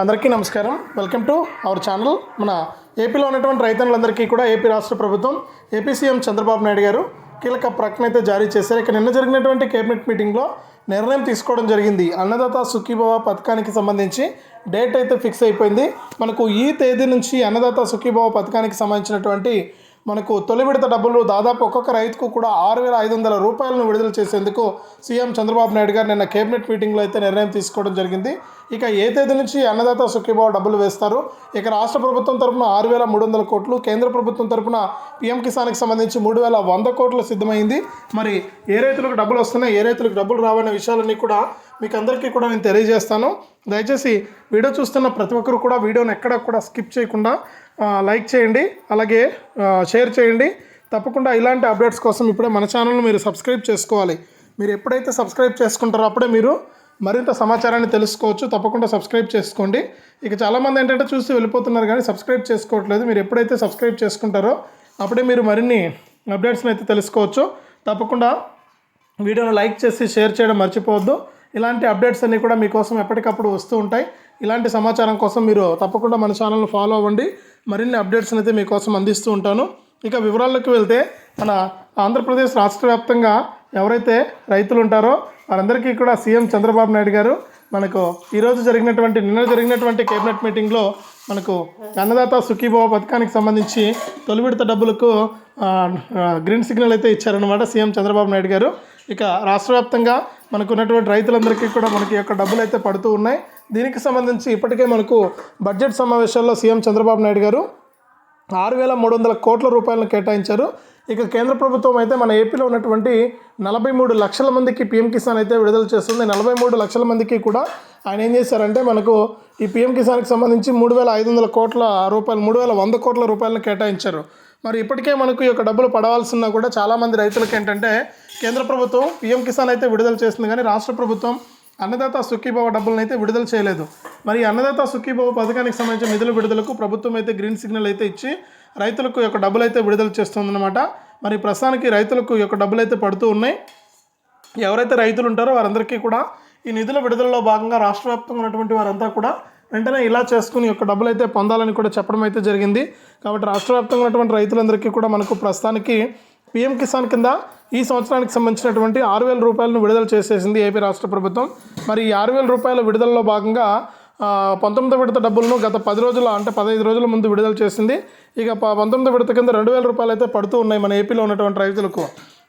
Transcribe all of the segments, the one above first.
అందరికీ నమస్కారం. Welcome to our channel మన ఏపీలో ఉన్నటువంటి రైతన్నులందరికీ కూడా ఏపీ రాష్ట్ర ప్రభుత్వం ఏపీ సీఎం చంద్రబాబు నాయుడు గారు కీలక ప్రకటన అయితే జారీ చేశారు. ఇక నిన్న జరిగినటువంటి కేబినెట్ మీటింగ్లో నిర్ణయం తీసుకోవడం జరిగింది. అన్నదాత సుఖీభవ పథకానికి సంబంధించి డేట్ అయితే ఫిక్స్ అయిపోయింది. మనకు ఈ తేదీ నుంచి అన్నదాత సుఖీభవ పథకానికి సంబంధించినటువంటి మనకు తొలి విడత డబ్బులు దాదాపు ఒక్కొక్క రైతుకు కూడా ఆరు వేల ఐదు వందల రూపాయలను విడుదల చేసేందుకు సీఎం చంద్రబాబు నాయుడు గారు నిన్న కేబినెట్ మీటింగ్లో అయితే నిర్ణయం తీసుకోవడం జరిగింది. ఇక ఏ తేదీ నుంచి అన్నదాత సుఖీభావ డబ్బులు వేస్తారు? ఇక రాష్ట్ర ప్రభుత్వం తరపున ఆరు వేల మూడు వందల కోట్లు కేంద్ర ప్రభుత్వం తరపున పీఎం కిసాన్కి సంబంధించి మూడు వేల వంద కోట్లు సిద్ధమైంది. మరి ఏ రైతులకు డబ్బులు వస్తున్నాయి ఏ రైతులకు డబ్బులు రావనే విషయాలన్నీ కూడా మీకు అందరికీ కూడా నేను తెలియజేస్తాను. దయచేసి వీడియో చూస్తున్న ప్రతి ఒక్కరు కూడా వీడియోని ఎక్కడ కూడా స్కిప్ చేయకుండా లైక్ చేయండి అలాగే షేర్ చేయండి. తప్పకుండా ఇలాంటి అప్డేట్స్ కోసం ఇప్పుడే మన ఛానల్ను మీరు సబ్స్క్రైబ్ చేసుకోవాలి. మీరు ఎప్పుడైతే సబ్స్క్రైబ్ చేసుకుంటారో అప్పుడే మీరు మరింత సమాచారాన్ని తెలుసుకోవచ్చు. తప్పకుండా సబ్స్క్రైబ్ చేసుకోండి. ఇక చాలామంది ఏంటంటే చూసి వెళ్ళిపోతున్నారు కానీ సబ్స్క్రైబ్ చేసుకోవట్లేదు. మీరు ఎప్పుడైతే సబ్స్క్రైబ్ చేసుకుంటారో అప్పుడే మీరు మరిన్ని అప్డేట్స్ని అయితే తెలుసుకోవచ్చు. తప్పకుండా వీడియోను లైక్ చేసి షేర్ చేయడం మర్చిపోవద్దు. ఇలాంటి అప్డేట్స్ అన్నీ కూడా మీకోసం ఎప్పటికప్పుడు వస్తూ ఉంటాయి. ఇలాంటి సమాచారం కోసం మీరు తప్పకుండా మన ఛానల్ని ఫాలో అవ్వండి. మరిన్ని అప్డేట్స్ని అయితే మీకోసం అందిస్తూ ఉంటాను. ఇక వివరాల్లోకి వెళ్తే మన ఆంధ్రప్రదేశ్ రాష్ట్ర వ్యాప్తంగా ఎవరైతే రైతులు ఉంటారో వారందరికీ కూడా సీఎం చంద్రబాబు నాయుడు గారు మనకు ఈరోజు జరిగినటువంటి నిన్న జరిగినటువంటి కేబినెట్ మీటింగ్లో మనకు అన్నదాత సుఖీభవ పథకానికి సంబంధించి తొలి విడత డబ్బులకు గ్రీన్ సిగ్నల్ అయితే ఇచ్చారనమాట సీఎం చంద్రబాబు నాయుడు గారు. ఇక రాష్ట్ర వ్యాప్తంగా మనకు ఉన్నటువంటి రైతులందరికీ కూడా మనకి యొక్క డబ్బులు అయితే పడుతూ ఉన్నాయి. దీనికి సంబంధించి ఇప్పటికే మనకు బడ్జెట్ సమావేశాల్లో సీఎం చంద్రబాబు నాయుడు గారు ఆరు వేల మూడు వందల కోట్ల రూపాయలను కేటాయించారు. ఇక కేంద్ర ప్రభుత్వం అయితే మన ఏపీలో ఉన్నటువంటి నలభై మూడు లక్షల మందికి పీఎం కిసాన్ అయితే విడుదల చేస్తుంది. నలభై మూడు లక్షల మందికి కూడా ఆయన ఏం చేశారంటే మనకు ఈ పీఎం కిసాన్కి సంబంధించి మూడు వేల ఐదు వందల కోట్ల రూపాయలు మూడు వేల వంద కోట్ల రూపాయలను కేటాయించారు. మరి ఇప్పటికే మనకు ఈ యొక్క డబ్బులు పడవలసిన కూడా చాలామంది రైతులకు ఏంటంటే కేంద్ర ప్రభుత్వం పీఎం కిసాన్ అయితే విడుదల చేస్తుంది కానీ రాష్ట్ర ప్రభుత్వం అన్నదాత సుఖీభావ డబ్బులను అయితే విడుదల చేయలేదు. మరి అన్నదాత సుఖీభావ పథకానికి సంబంధించిన నిధుల విడుదలకు ప్రభుత్వం అయితే గ్రీన్ సిగ్నల్ అయితే ఇచ్చి రైతులకు యొక్క డబ్బులు అయితే విడుదల చేస్తుందన్నమాట. మరి ప్రస్తుతానికి రైతులకు యొక్క డబ్బులు అయితే పడుతూ ఉన్నాయి. ఎవరైతే రైతులు ఉంటారో వారందరికీ కూడా ఈ నిధుల విడుదలలో భాగంగా రాష్ట్ర వ్యాప్తంగా ఉన్నటువంటి వారంతా కూడా వెంటనే ఇలా చేసుకుని యొక్క డబ్బులు అయితే పొందాలని కూడా చెప్పడం అయితే జరిగింది. కాబట్టి రాష్ట్ర వ్యాప్తంగా ఉన్నటువంటి రైతులందరికీ కూడా మనకు ప్రస్తుతానికి పీఎం కిసాన్ కింద ఈ సంవత్సరానికి సంబంధించినటువంటి ఆరు వేల రూపాయలను విడుదల చేసేసింది ఏపీ రాష్ట్ర ప్రభుత్వం. మరి ఈ ఆరు వేల రూపాయల విడుదలలో భాగంగా పంతొమ్మిది విడత డబ్బులను గత పది రోజుల అంటే పదహైదు రోజుల ముందు విడుదల చేసింది. ఇక ప- విడత కింద రెండు వేల రూపాయలు అయితే పడుతూ ఉన్నాయి మన ఏపీలో ఉన్నటువంటి రైతులకు.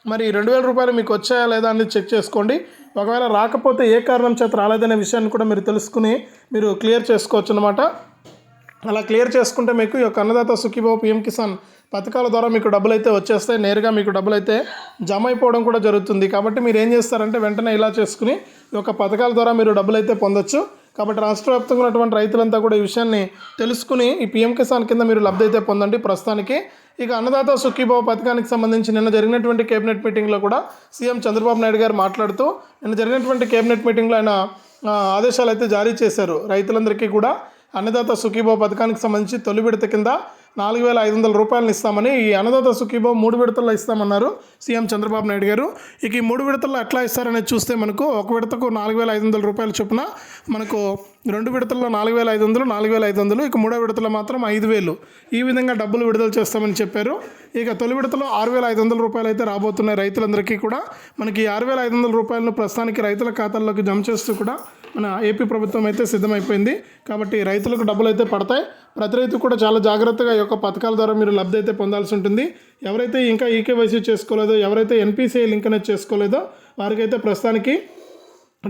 మరి రెండు వేల రూపాయలు మీకు వచ్చాయా లేదా అనేది చెక్ చేసుకోండి. ఒకవేళ రాకపోతే ఏ కారణం చేత రాలేదనే విషయాన్ని కూడా మీరు తెలుసుకుని మీరు క్లియర్ చేసుకోవచ్చు అనమాట అలా క్లియర్ చేసుకుంటే మీకు ఈ యొక్క అన్నదాత సుఖీబాబు పిఎం కిసాన్ పథకాల ద్వారా మీకు డబ్బులు అయితే వచ్చేస్తాయి. నేరుగా మీకు డబ్బులు అయితే జమ అయిపోవడం కూడా జరుగుతుంది. కాబట్టి మీరు ఏం చేస్తారంటే వెంటనే ఇలా చేసుకుని ఈ యొక్క పథకాల ద్వారా మీరు డబ్బులు అయితే పొందొచ్చు. కాబట్టి రాష్ట్ర వ్యాప్తంగా ఉన్నటువంటి రైతులంతా కూడా ఈ విషయాన్ని తెలుసుకుని ఈ పిఎం కిసాన్ కింద మీరు లబ్ధి అయితే పొందండి. ప్రస్తుతానికి ఇక అన్నదాత సుఖీభావ పథకానికి సంబంధించి నిన్న జరిగినటువంటి కేబినెట్ మీటింగ్లో కూడా సీఎం చంద్రబాబు నాయుడు గారు మాట్లాడుతూ నిన్న జరిగినటువంటి కేబినెట్ మీటింగ్లో ఆయన ఆదేశాలు అయితే జారీ చేశారు. రైతులందరికీ కూడా అన్నదాత సుఖీభావ పథకానికి సంబంధించి తొలి విడత కింద నాలుగు వేల ఐదు వందల రూపాయలను ఇస్తామని ఈ అన్నదాత సుఖీభావ మూడు విడతల్లో ఇస్తామన్నారు సీఎం చంద్రబాబు నాయుడు గారు. ఇక ఈ మూడు విడతల్లో ఎట్లా ఇస్తారనేది చూస్తే మనకు ఒక విడతకు నాలుగు వేల ఐదు వందల రూపాయల చొప్పున మనకు రెండు విడతల్లో నాలుగు వేల ఐదు వందలు నాలుగు వేల ఐదు వందలు ఇక మూడో విడతలో మాత్రం ఐదు వేలు. ఈ విధంగా డబ్బులు విడుదల చేస్తామని చెప్పారు. ఇక తొలి విడతలో ఆరు వేల ఐదు వందల రూపాయలు అయితే రాబోతున్నాయి రైతులందరికీ కూడా. మనకి ఆరు వేల ఐదు వందల రూపాయలను ప్రస్తుతానికి రైతుల ఖాతాల్లోకి జమ చేస్తూ కూడా మన ఏపీ ప్రభుత్వం అయితే సిద్ధమైపోయింది. కాబట్టి రైతులకు డబ్బులు అయితే పడతాయి. ప్రతి రైతు కూడా చాలా జాగ్రత్తగా ఈ యొక్క పథకాల ద్వారా మీరు లబ్ధి అయితే పొందాల్సి ఉంటుంది. ఎవరైతే ఇంకా ఈకేవైసీ చేసుకోలేదో ఎవరైతే ఎన్పిసిఐ లింక్ అనేది చేసుకోలేదో వారికైతే ప్రస్తుతానికి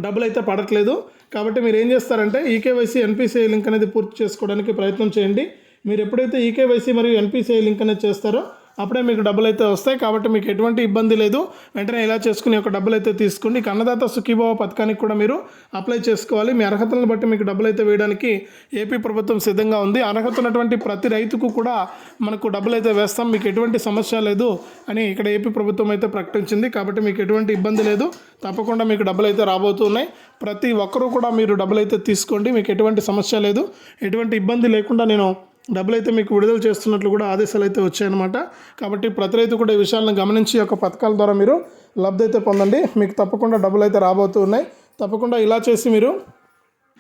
డబ్బులు అయితే పడట్లేదు. కాబట్టి మీరు ఏం చేస్తారంటే ఈకేవైసీ ఎన్పిసిఐ లింక్ అనేది పూర్తి చేసుకోవడానికి ప్రయత్నం చేయండి. మీరు ఎప్పుడైతే ఈకేవైసీ మరియు ఎన్పిసిఐ లింక్ అనేది చేస్తారో అప్పుడే మీకు డబ్బులు అయితే వస్తాయి. కాబట్టి మీకు ఎటువంటి ఇబ్బంది లేదు. వెంటనే ఇలా చేసుకుని ఒక డబ్బులు అయితే తీసుకోండి. కన్నదాత అన్నదాత సుఖీభావ పథకానికి కూడా మీరు అప్లై చేసుకోవాలి. మీ అర్హతలను బట్టి మీకు డబ్బులు అయితే వేయడానికి ఏపీ ప్రభుత్వం సిద్ధంగా ఉంది. అర్హత ఉన్నటువంటి ప్రతి రైతుకు కూడా మనకు డబ్బులు అయితే వేస్తాం. మీకు ఎటువంటి సమస్య లేదు అని ఇక్కడ ఏపీ ప్రభుత్వం అయితే ప్రకటించింది. కాబట్టి మీకు ఎటువంటి ఇబ్బంది లేదు. తప్పకుండా మీకు డబ్బులు అయితే రాబోతున్నాయి. ప్రతి ఒక్కరూ కూడా మీరు డబ్బులు అయితే తీసుకోండి. మీకు ఎటువంటి సమస్య లేదు. ఎటువంటి ఇబ్బంది లేకుండా నేను డబ్బులు అయితే మీకు విడుదల చేస్తున్నట్లు కూడా ఆదేశాలు అయితే వచ్చాయన్నమాట. కాబట్టి ప్రతి రైతు కూడా ఈ విషయాలను గమనించి ఒక యొక్క పథకాల ద్వారా మీరు లబ్ధి అయితే పొందండి. మీకు తప్పకుండా డబ్బులు అయితే రాబోతూ ఉన్నాయి. తప్పకుండా ఇలా చేసి మీరు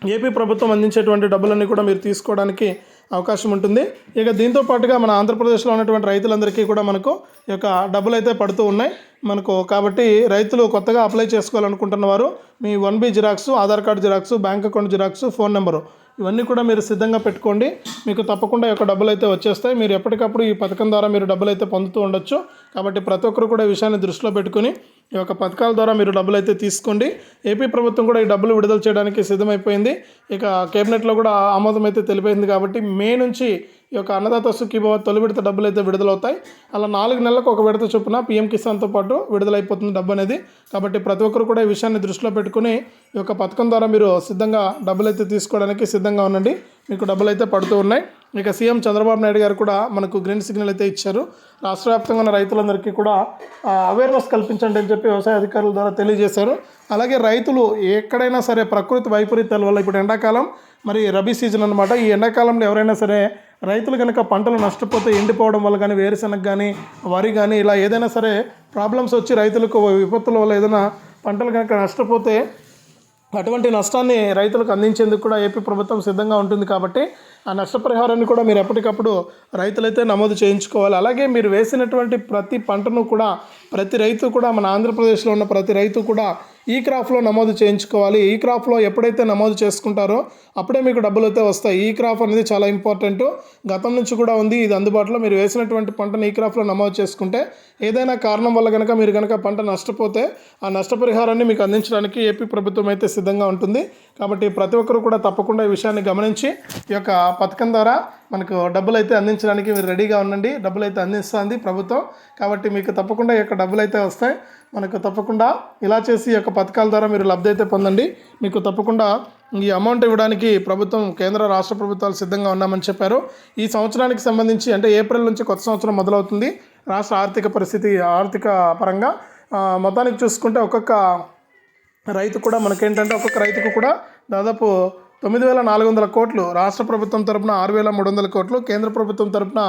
ఏపీ ప్రభుత్వం అందించేటువంటి డబ్బులన్నీ కూడా మీరు తీసుకోవడానికి అవకాశం ఉంటుంది. ఇక దీంతో పాటుగా మన ఆంధ్రప్రదేశ్లో ఉన్నటువంటి రైతులందరికీ కూడా మనకు ఈ యొక్క డబ్బులు అయితే పడుతూ ఉన్నాయి. మనకు కాబట్టి రైతులు కొత్తగా అప్లై చేసుకోవాలనుకుంటున్న వారు మీ one B xerox Aadhaar card xerox bank account xerox phone number ఇవన్నీ కూడా మీరు సిద్ధంగా పెట్టుకోండి. మీకు తప్పకుండా యొక్క డబ్బులు అయితే వచ్చేస్తాయి. మీరు ఎప్పటికప్పుడు ఈ పథకం ద్వారా మీరు డబ్బులు అయితే పొందుతూ ఉండొచ్చు. కాబట్టి ప్రతి ఒక్కరు కూడా ఈ విషయాన్ని దృష్టిలో పెట్టుకుని ఈ యొక్క పథకాల ద్వారా మీరు డబ్బులు అయితే తీసుకోండి. ఏపీ ప్రభుత్వం కూడా ఈ డబ్బులు విడుదల చేయడానికి సిద్ధమైపోయింది. ఇక కేబినెట్లో కూడా ఆమోదం అయితే తెలిపోయింది కాబట్టి మే నుంచి ఈ యొక్క అన్నదాత సుఖీభవ తొలి విడత డబ్బులు అయితే విడుదలవుతాయి. అలా నాలుగు నెలలకు ఒక విడత చొప్పున పీఎం కిసాన్తో పాటు విడుదలైపోతుంది డబ్బు అనేది కాబట్టి ప్రతి ఒక్కరు కూడా ఈ విషయాన్ని దృష్టిలో పెట్టుకుని ఈ యొక్క పథకం ద్వారా మీరు సిద్ధంగా డబ్బులు అయితే తీసుకోవడానికి సిద్ధంగా ఉండండి. మీకు డబ్బులు అయితే పడుతూ ఉన్నాయి. ఇక సీఎం చంద్రబాబు నాయుడు గారు కూడా మనకు గ్రీన్ సిగ్నల్ అయితే ఇచ్చారు. రాష్ట్ర వ్యాప్తంగా ఉన్న రైతులందరికీ కూడా అవేర్నెస్ కల్పించండి అని చెప్పి వ్యవసాయ అధికారుల ద్వారా తెలియజేశారు. అలాగే రైతులు ఎక్కడైనా సరే ప్రకృతి వైపరీత్యాల వల్ల ఇప్పుడు ఎండాకాలం మరి రబీ సీజన్ అనమాట ఈ ఎండాకాలంలో ఎవరైనా సరే రైతులు కనుక పంటలు నష్టపోతే ఎండిపోవడం వల్ల కానీ వేరుశనగ కానీ వరి కానీ ఇలా ఏదైనా సరే ప్రాబ్లమ్స్ వచ్చి రైతులకు విపత్తుల వల్ల ఏదైనా పంటలు కనుక నష్టపోతే అటువంటి నష్టాన్ని రైతులకు అందించేందుకు కూడా ఏపీ ప్రభుత్వం సిద్ధంగా ఉంటుంది కాబట్టి ఆ నష్టపరిహారాన్ని కూడా మీరు ఎప్పటికప్పుడు రైతులైతే నమోదు చేయించుకోవాలి. అలాగే మీరు వేసినటువంటి ప్రతి పంటను కూడా ప్రతి రైతు కూడా మన ఆంధ్రప్రదేశ్లో ఉన్న ప్రతి రైతు కూడా ఈ క్రాఫ్లో నమోదు చేయించుకోవాలి. ఈ క్రాఫ్లో ఎప్పుడైతే నమోదు చేసుకుంటారో అప్పుడే మీకు డబ్బులు అయితే వస్తాయి. ఈ క్రాఫ్ అనేది చాలా ఇంపార్టెంట్. గతం నుంచి కూడా ఉంది. ఇది అందుబాటులో మీరు వేసినటువంటి పంటను ఈ క్రాఫ్లో నమోదు చేసుకుంటే ఏదైనా కారణం వల్ల కనుక మీరు కనుక పంట నష్టపోతే ఆ నష్టపరిహారాన్ని మీకు అందించడానికి ఏపీ ప్రభుత్వం అయితే సిద్ధంగా ఉంటుంది. కాబట్టి ప్రతి ఒక్కరు కూడా తప్పకుండా ఈ విషయాన్ని గమనించి ఈ యొక్క పథకం ద్వారా మనకు డబ్బులు అయితే అందించడానికి మీరు రెడీగా ఉండండి. డబ్బులు అయితే అందిస్తుంది ప్రభుత్వం. కాబట్టి మీకు తప్పకుండా ఈ యొక్క డబ్బులు అయితే వస్తాయి. మనకు తప్పకుండా ఇలా చేసి ఈ యొక్క పథకాల ద్వారా మీరు లబ్ధి అయితే పొందండి. మీకు తప్పకుండా ఈ అమౌంట్ ఇవ్వడానికి ప్రభుత్వం కేంద్ర రాష్ట్ర ప్రభుత్వాలు సిద్ధంగా ఉన్నామని చెప్పారు. ఈ సంవత్సరానికి సంబంధించి అంటే ఏప్రిల్ నుంచి కొత్త సంవత్సరం మొదలవుతుంది. రాష్ట్ర ఆర్థిక పరిస్థితి ఆర్థిక పరంగా మొత్తానికి చూసుకుంటే ఒక్కొక్క రైతు కూడా మనకేంటంటే ఒక్కొక్క రైతుకు కూడా దాదాపు తొమ్మిది వేల నాలుగు వందల కోట్లు రాష్ట్ర ప్రభుత్వం తరపున ఆరు వేల మూడు వందల కోట్లు కేంద్ర ప్రభుత్వం తరపున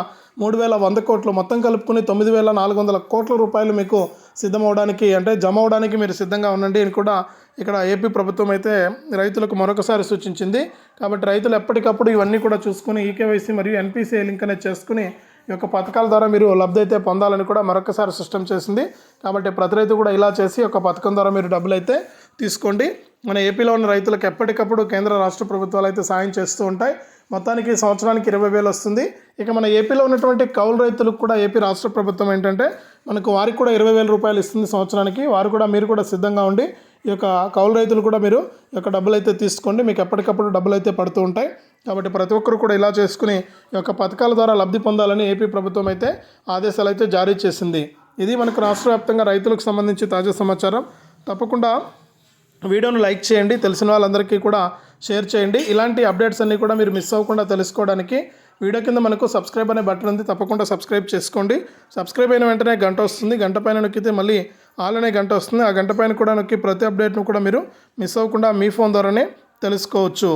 మూడు వేల వంద కోట్లు. మొత్తం కలుపుకుని తొమ్మిది వేల నాలుగు వందల కోట్ల రూపాయలు మీకు సిద్ధమవడానికి అంటే జమ అవడానికి మీరు సిద్ధంగా ఉండండి అని కూడా ఇక్కడ ఏపీ ప్రభుత్వం అయితే రైతులకు మరొకసారి సూచించింది. కాబట్టి రైతులు ఎప్పటికప్పుడు ఇవన్నీ కూడా చూసుకుని ఈకేవైసీ మరియు ఎన్పిసిఐ లింక్ అనేది చేసుకుని యొక్క పథకాల ద్వారా మీరు లబ్ధి అయితే పొందాలని కూడా మరొకసారి సిస్టమ్ చేసింది. కాబట్టి ప్రతి రైతు కూడా ఇలా చేసి ఒక పథకం ద్వారా మీరు డబ్బులు అయితే తీసుకోండి. మన ఏపీలో ఉన్న రైతులకు ఎప్పటికప్పుడు కేంద్ర రాష్ట్ర ప్రభుత్వాలు అయితే సాయం చేస్తూ ఉంటాయి. మొత్తానికి సంవత్సరానికి ఇరవై వేలు వస్తుంది. ఇక మన ఏపీలో ఉన్నటువంటి కౌలు రైతులకు కూడా ఏపీ రాష్ట్ర ప్రభుత్వం ఏంటంటే మనకు వారికి కూడా ఇరవై వేల రూపాయలు ఇస్తుంది సంవత్సరానికి. వారు కూడా మీరు కూడా సిద్ధంగా ఉండి ఈ యొక్క కౌలు రైతులు కూడా మీరు ఈ యొక్క డబ్బులు అయితే తీసుకోండి. మీకు ఎప్పటికప్పుడు డబ్బులు అయితే పడుతూ ఉంటాయి. కాబట్టి ప్రతి ఒక్కరు కూడా ఇలా చేసుకుని ఈ యొక్క పథకాల ద్వారా లబ్ధి పొందాలని ఏపీ ప్రభుత్వం అయితే ఆదేశాలు అయితే జారీ చేసింది. ఇది మనకు రాష్ట్ర వ్యాప్తంగా రైతులకు సంబంధించి తాజా సమాచారం. తప్పకుండా వీడియోను లైక్ చేయండి తెలిసిన వాళ్ళందరికీ కూడా షేర్ చేయండి. ఇలాంటి అప్డేట్స్ అన్నీ కూడా మీరు మిస్ అవ్వకుండా తెలుసుకోవడానికి వీడియో కింద మనకు సబ్స్క్రైబ్ అనే బటన్ ఉంది. తప్పకుండా సబ్స్క్రైబ్ చేసుకోండి. సబ్స్క్రైబ్ అయిన వెంటనే గంట వస్తుంది. గంట పైన నొక్కితే మళ్ళీ ఆల్ అనే గంట వస్తుంది. ఆ గంట పైన కూడా నొక్కి ప్రతి అప్డేట్ను కూడా మీరు మిస్ అవ్వకుండా మీ ఫోన్ ద్వారానే తెలుసుకోవచ్చు.